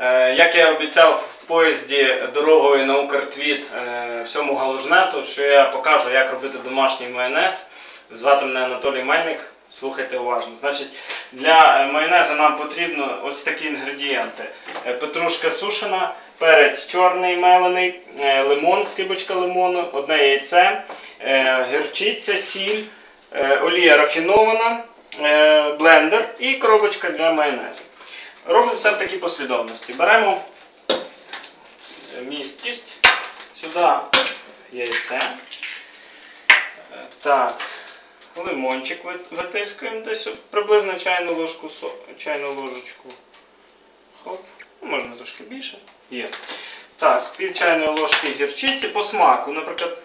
Е, Як я обіцяв в поїзді дорогою на Укртвіт е, всьому галужнету, що я покажу, як робити домашній майонез. Звати мене Анатолій Мельник. Слухайте уважно. Значить, для е, майонезу нам потрібно ось такі інгредієнти: петрушка сушена, перець чорний мелений, лимон, скибочка лимону, одне яйце, гірчиця, сіль, олія рафінована, блендер і коробочка для майонезу. Робимо все в такій послідовності. Беремо е, місткість, сюди яйце. Е, Так, лимончик ви- витискуємо десь приблизно чайну ложку чайну ложечку. Хоп. Ну, Можна трошки більше. Є. Так, пів чайної ложки гірчиці по смаку. Наприклад,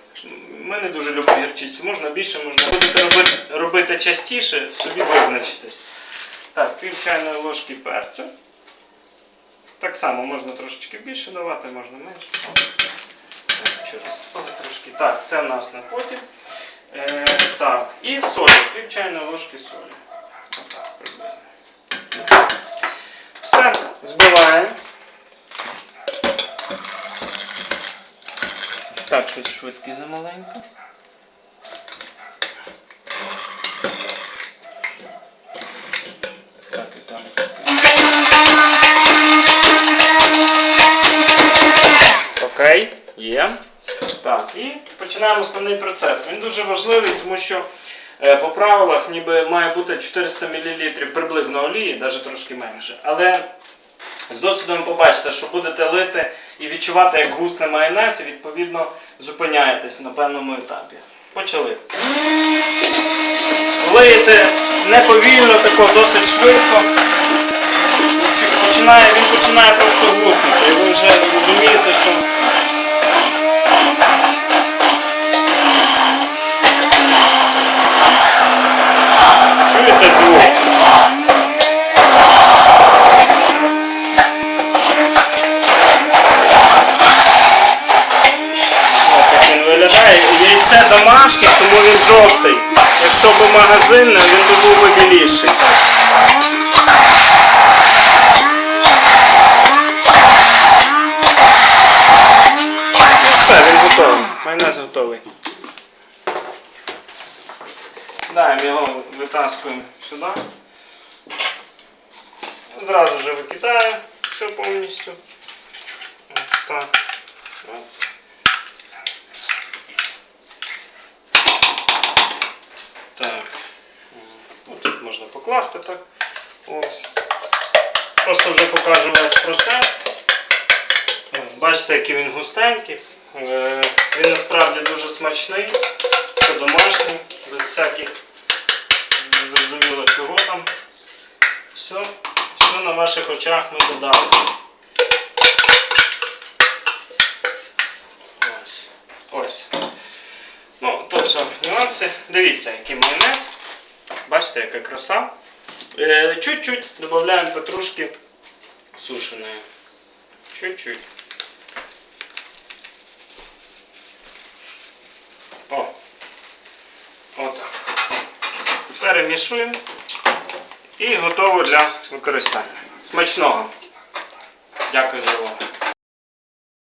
ми не дуже любимо гірчицю. Можна більше, можна будете робити, робити частіше, собі визначитесь. Так, пів чайної ложки перцю. Так само можна трошечки більше давати, можна менше. Так, через трошки. Так, це в нас на потім. Е, так, і солі, пів чайної ложки солі. Отак, приблизно. Все, збиваємо. Так, щось швидкі замаленько. Окей, є. Так, і починаємо основний процес. Він дуже важливий, тому що е, по правилах ніби має бути 400 мл приблизно олії, навіть трошки менше. Але з досвідом побачите, що будете лити і відчувати, як гусне майонез, і відповідно зупиняєтесь на певному етапі. Почали. Лиєте неповільно, тако, досить швидко. Поч- Починає, він починає просто гуснути, і ви вже розумієте, що чуєте звук. Так він виглядає. Яйце домашнє, тому він жовтий. Якщо б магазинне, він би був би біліший. Ну все, він готовий. Майонез готовий. Даємо його витаскуємо сюди. Зразу же викидаю все повністю. Ось так. Раз. Так. Ну, тут можна покласти так. Ось. Просто вже покажу весь процес. Бачите, який він густенький. Е, Він насправді дуже смачний. Це домашній, без всяких незрозуміло чого там. Все, все на ваших очах ми додали. Ось. Ось. Ну, то все, нюанси. Дивіться, який майонез. Бачите, яка краса. Е, Чуть-чуть додаємо петрушки сушеної. Чуть-чуть. Перемішуємо. І готово для використання. Смачного. Дякую за увагу.